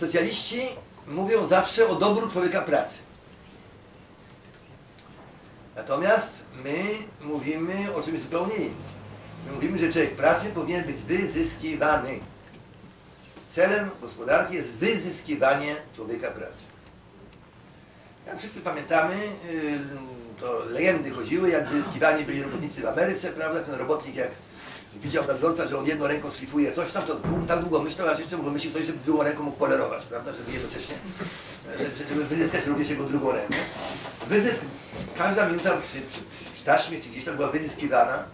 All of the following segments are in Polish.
Socjaliści mówią zawsze o dobru człowieka pracy. Natomiast my mówimy o czymś zupełnie innym. My mówimy, że człowiek pracy powinien być wyzyskiwany. Celem gospodarki jest wyzyskiwanie człowieka pracy. Jak wszyscy pamiętamy, yy, to legendy chodziły, jak wyzyskiwani byli robotnicy w Ameryce, prawda? Ten robotnik jak widział nadzorca, że on jedną ręką szlifuje coś tam, to tak długo myślał, aż jeszcze mu wymyślił coś, żeby drugą ręką mógł polerować, prawda? Żeby jednocześnie, żeby, wyzyskać również jego drugą rękę. Wyzysk, każda minuta przy, przy, przy taśmie czy gdzieś tam była wyzyskiwana.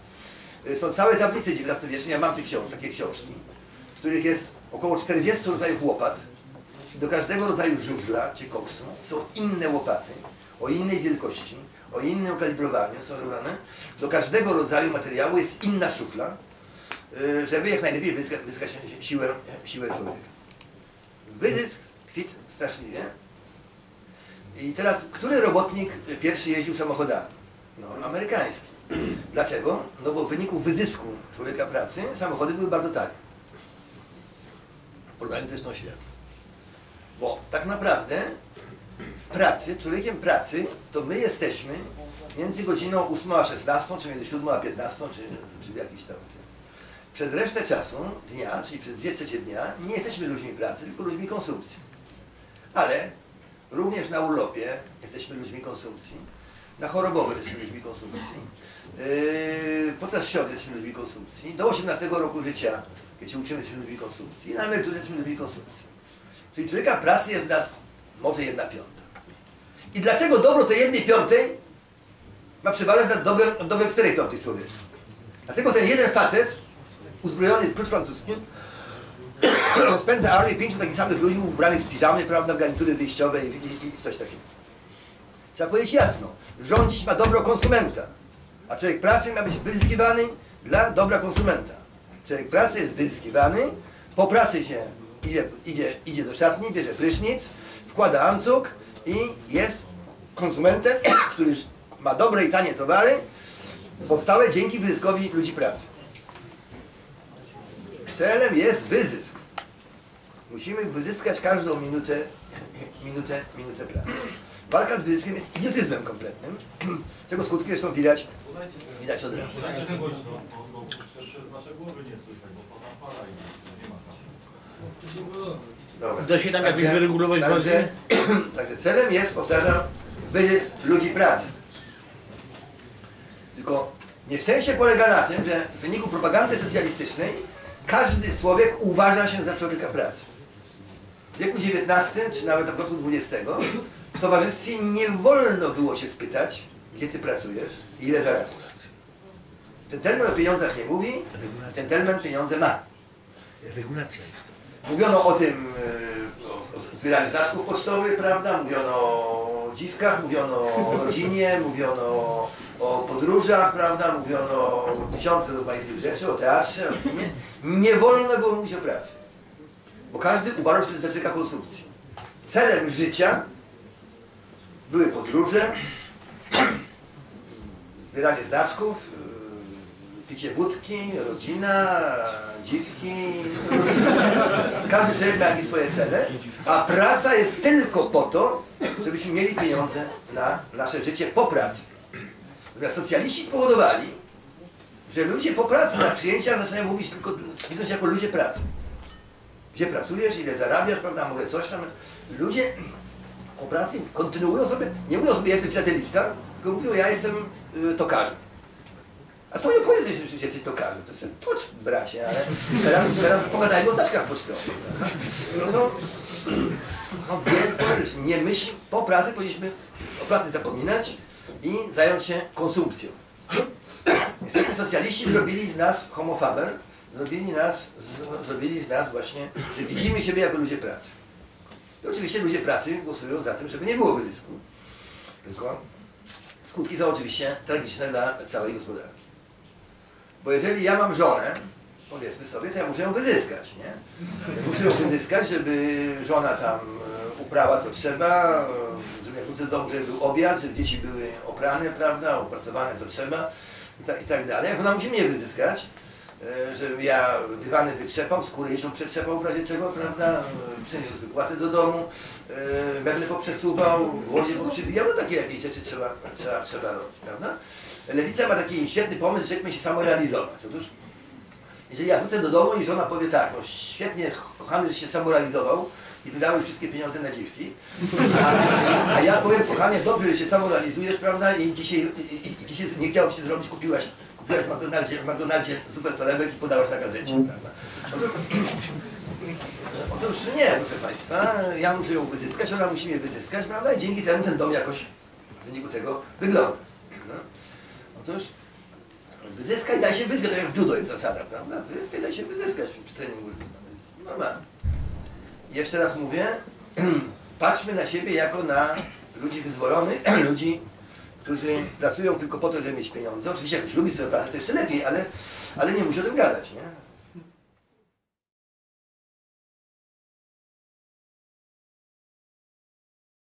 Są całe tablice XIX-wieczne, ja mam te książ takie książki, w których jest około 40 rodzajów łopat. Do każdego rodzaju żużla czy koksu są inne łopaty, o innej wielkości, o innym kalibrowaniu są robione. Do każdego rodzaju materiału jest inna szufla, y, żeby jak najlepiej wyzyskać, wyzyskać siłę, siłę człowieka. Wyzysk kwit straszliwie. I teraz, który robotnik pierwszy jeździł samochodami? No, amerykański. Dlaczego? No bo w wyniku wyzysku człowieka pracy samochody były bardzo tanie. W porównaniu z resztą świata. Bo tak naprawdę w pracy, człowiekiem pracy, to my jesteśmy między godziną 8 a 16, czy między 7 a 15, czy, czy w jakiś tam tym. Przez resztę czasu dnia, czyli przez dwie trzecie dnia, nie jesteśmy ludźmi pracy, tylko ludźmi konsumpcji. Ale również na urlopie jesteśmy ludźmi konsumpcji, na chorobowym jesteśmy ludźmi konsumpcji, yy, podczas świąt jesteśmy ludźmi konsumpcji, do 18 roku życia, kiedy się uczymy, jesteśmy ludźmi konsumpcji, na emeryturze jesteśmy ludźmi konsumpcji. Czyli człowieka pracy jest nas może jedna piąta. I dlaczego dobro tej jednej piątej ma przeważać nad dobrem, dobrem czterech piątych człowieka? Dlatego ten jeden facet, uzbrojony w klucz francuski, rozpędza armię pięciu takich samych ludzi ubranych w piżamy, prawda, garnitury wyjściowe i, i, i coś takiego. Trzeba powiedzieć jasno, rządzić ma dobro konsumenta, a człowiek pracy ma być wyzyskiwany dla dobra konsumenta. Człowiek pracy jest wyzyskiwany, po pracy się idzie, idzie, idzie do szatni, bierze prysznic, wkłada ancuk i jest konsumentem, który ma dobre i tanie towary, powstałe dzięki wyzyskowi ludzi pracy. Celem jest wyzysk. Musimy wyzyskać każdą minutę, minutę, minutę pracy. Walka z wyzyskiem jest idiotyzmem kompletnym, czego skutki zresztą widać, widać od razu. Nie nie. Dobra. Da się tam jakoś wyregulować także, także celem jest, powtarzam, wyzysk ludzi pracy. Tylko nieszczęście polega na tym, że w wyniku propagandy socjalistycznej każdy człowiek uważa się za człowieka pracy. W wieku XIX, czy nawet w roku XX, w towarzystwie nie wolno było się spytać, gdzie ty pracujesz i ile zarabiasz. Ten o pieniądzach nie mówi, ten pieniądze ma. Regulacja jest. Mówiono o tym, e, o zbieraniu znaczków pocztowych, prawda? Mówiono o dziwkach, mówiono o rodzinie, mówiono o podróżach, prawda? Mówiono o tysiące rozmaitych rzeczy, o teatrze, o filmie. Nie wolno było mówić o pracy. Bo każdy uważał się za człowieka konsumpcji. Celem życia były podróże, zbieranie znaczków, yy, picie wódki, rodzina, dziwki. Każdy człowiek ma jakieś swoje cele, a praca jest tylko po to, żebyśmy mieli pieniądze na nasze życie po pracy. Natomiast socjaliści spowodowali, że ludzie po pracy na przyjęciach zaczynają mówić tylko, widzą się jako ludzie pracy. Gdzie pracujesz, ile zarabiasz, prawda, może coś tam. Ludzie po pracy kontynuują sobie, nie mówią sobie, jestem filatelista, tylko mówią, ja jestem y, tokarzem. A co nie powiedz, że jesteś tokarzem? To jest tłucz, bracie, ale teraz, teraz pogadajmy o znaczkach pocztowych. No, są, są dwie rzeczy. Nie myśl, po pracy powinniśmy o pracy zapominać i zająć się konsumpcją. Niestety socjaliści zrobili z nas homo faber, zrobili, nas, zrobili z nas właśnie, że widzimy siebie jako ludzie pracy. I oczywiście ludzie pracy głosują za tym, żeby nie było wyzysku. Tylko skutki są oczywiście tragiczne dla całej gospodarki. Bo jeżeli ja mam żonę, powiedzmy sobie, to ja muszę ją wyzyskać, nie? Ja muszę ją wyzyskać, żeby żona tam e, uprała co trzeba, e, żeby jak wrócę do domu, żeby był obiad, żeby dzieci były oprane, prawda, opracowane co trzeba i tak, i tak dalej. Ona musi mnie wyzyskać, żebym ja dywany wytrzepał, skórę jeszcze przetrzepał w razie czego, prawda? E, Przyniósł wypłaty do domu, e, meble poprzesuwał, gwoździe poprzybijał, no takie jakieś rzeczy trzeba, trzeba, trzeba robić, prawda? Lewica ma taki świetny pomysł, że człowiek się samorealizować. Otóż jeżeli ja wrócę do domu i żona powie tak, no świetnie, kochany, że się samorealizował i wydałeś wszystkie pieniądze na dziwki, a, a ja powiem, kochanie, dobrze, że się samorealizujesz, prawda, i dzisiaj, i, i dzisiaj nie chciało się zrobić, kupiłaś, kupiłaś w McDonaldzie, w McDonaldzie super torebek i podałaś na gazecie, prawda. Otóż, otóż nie, proszę Państwa, ja muszę ją wyzyskać, ona musi mnie wyzyskać, prawda, i dzięki temu ten dom jakoś w wyniku tego wygląda. No. Otóż Wyzyskaj, daj się wyzyskać, tak jak w judo jest zasada, prawda? Wyzyskaj, daj się wyzyskać przy treningu więc normalnie. Jeszcze raz mówię, patrzmy na siebie jako na ludzi wyzwolonych, ludzi, którzy pracują tylko po to, żeby mieć pieniądze. Oczywiście ktoś lubi swoją pracę, to jeszcze lepiej, ale, ale nie musi o tym gadać, nie?